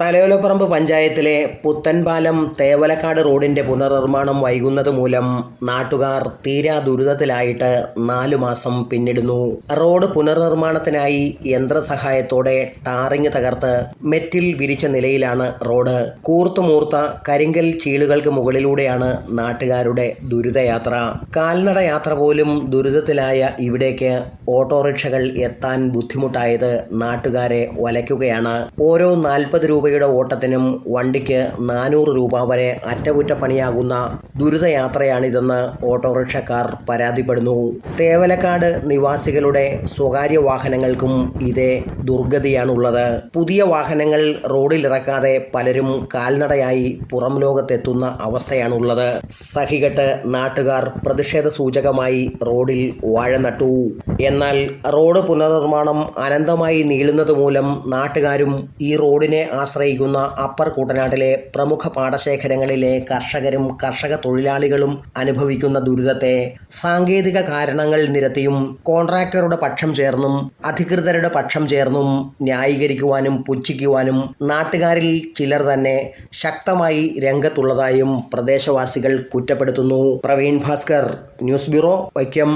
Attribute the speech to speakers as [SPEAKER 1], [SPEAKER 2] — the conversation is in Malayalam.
[SPEAKER 1] തലയോലപ്പറമ്പ് പഞ്ചായത്തിലെ പുത്തൻപാലം തേവലക്കാട് റോഡിന്റെ പുനർനിർമ്മാണം വൈകുന്നത് മൂലം നാട്ടുകാർ തീരാ ദുരിതത്തിലായിട്ട് നാലു മാസം പിന്നിടുന്നു. റോഡ് പുനർനിർമ്മാണത്തിനായി യന്ത്രസഹായത്തോടെ ടാറിങ് തകർത്ത് മെറ്റിൽ വിരിച്ച നിലയിലാണ് റോഡ്. കൂർത്തുമൂർത്ത കരിങ്കൽ ചീളുകൾക്ക് മുകളിലൂടെയാണ് നാട്ടുകാരുടെ ദുരിതയാത്ര. കാൽനട യാത്ര പോലും ദുരിതത്തിലായ ഇവിടേക്ക് ഓട്ടോറിക്ഷകൾ എത്താൻ ബുദ്ധിമുട്ടായത് നാട്ടുകാരെ വലയ്ക്കുകയാണ്. ഓരോ നാൽപ്പത് രൂപയുടെ ഓട്ടത്തിനും വണ്ടിക്ക് നാനൂറ് രൂപ വരെ അറ്റകുറ്റപ്പണിയാകുന്ന ദുരിതയാത്രയാണിതെന്ന് ഓട്ടോറിക്ഷക്കാർ പരാതിപ്പെടുന്നു. തേവലക്കാട് നിവാസികളുടെ സ്വകാര്യ വാഹനങ്ങൾക്കും ഇതേ ദുർഗതിയാണുള്ളത്. പുതിയ വാഹനങ്ങൾ റോഡിലിറക്കാതെ പലരും കാൽനടയായി പുറം ലോകത്തെത്തുന്ന അവസ്ഥയാണുള്ളത്. സഹികെട്ട് നാട്ടുകാർ പ്രതിഷേധ സൂചകമായി റോഡിൽ വാഴ നട്ടു. എന്നാൽ റോഡ് പുനർനിർമ്മാണം അനന്തമായി നീളുന്നത് മൂലം നാട്ടുകാരും ഈ റോഡിനെ ആശ്രയിക്കുന്ന അപ്പർ കുട്ടനാട്ടിലെ പ്രമുഖ പാടശേഖരങ്ങളിലെ കർഷകരും കർഷക തൊഴിലാളികളും അനുഭവിക്കുന്ന ദുരിതത്തെ സാങ്കേതിക കാരണങ്ങൾ നിരത്തിയും കോൺട്രാക്ടറുടെ പക്ഷം ചേർന്നും അധികൃതരുടെ പക്ഷം ചേർന്നും ന്യായീകരിക്കുവാനും പുച്ഛിക്കുവാനും നാട്ടുകാരിൽ ചിലർ തന്നെ ശക്തമായി രംഗത്തുള്ളതായും പ്രദേശവാസികൾ കുറ്റപ്പെടുത്തുന്നു. Praveen Bhaskar news bureau Vaikom.